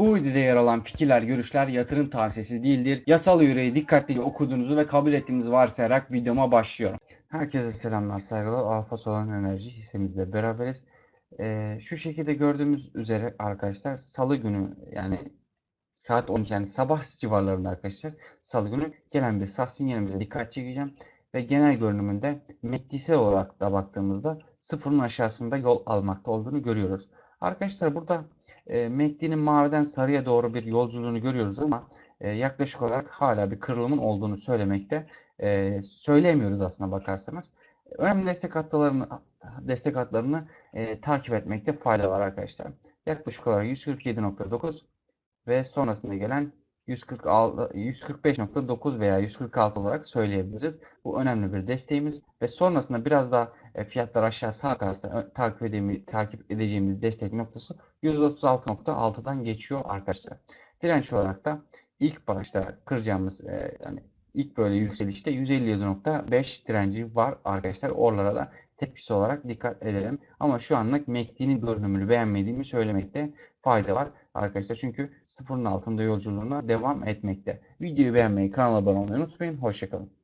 Bu videoda yer alan fikirler, görüşler yatırım tavsiyesi değildir. Yasal yüreği dikkatlice okuduğunuzu ve kabul ettiğinizi varsayarak videoma başlıyorum. Herkese selamlar, saygılar. Alfa Solan Enerji hissemizle beraberiz. Ee, şu şekilde gördüğümüz üzere arkadaşlar salı günü yani saat 12 yani sabah civarlarında arkadaşlar salı günü gelen bir sat sinyalimize dikkat çekeceğim. Ve genel görünümünde MACD'sel olarak da baktığımızda sıfırın aşağısında yol almakta olduğunu görüyoruz. Arkadaşlar burada e, MACD'nin maviden sarıya doğru bir yolculuğunu görüyoruz ama e, yaklaşık olarak hala bir kırılımın olduğunu söylemekte e, söyleyemiyoruz aslına bakarsanız. Önemli destek hatlarını destek hatlarını e, takip etmekte fayda var arkadaşlar. Yaklaşık olarak 147.9 ve sonrasında gelen 146 145.9 veya 146 olarak söyleyebiliriz. Bu önemli bir desteğimiz ve sonrasında biraz daha e, fiyatlar aşağı sarkarsa takip takip edeceğimiz destek noktası 136.6'dan geçiyor arkadaşlar. Direnç olarak da ilk başta kıracağımız e, yani ilk böyle yükselişte 157.5 direnci var arkadaşlar. Oralara da tepkisi olarak dikkat edelim. Ama şu anlık MACD'nin görünümünü beğenmediğimi söylemekte fayda var arkadaşlar. Çünkü sıfırın altında yolculuğuna devam etmekte. Videoyu beğenmeyi, kanala abone olmayı unutmayın. Hoşçakalın.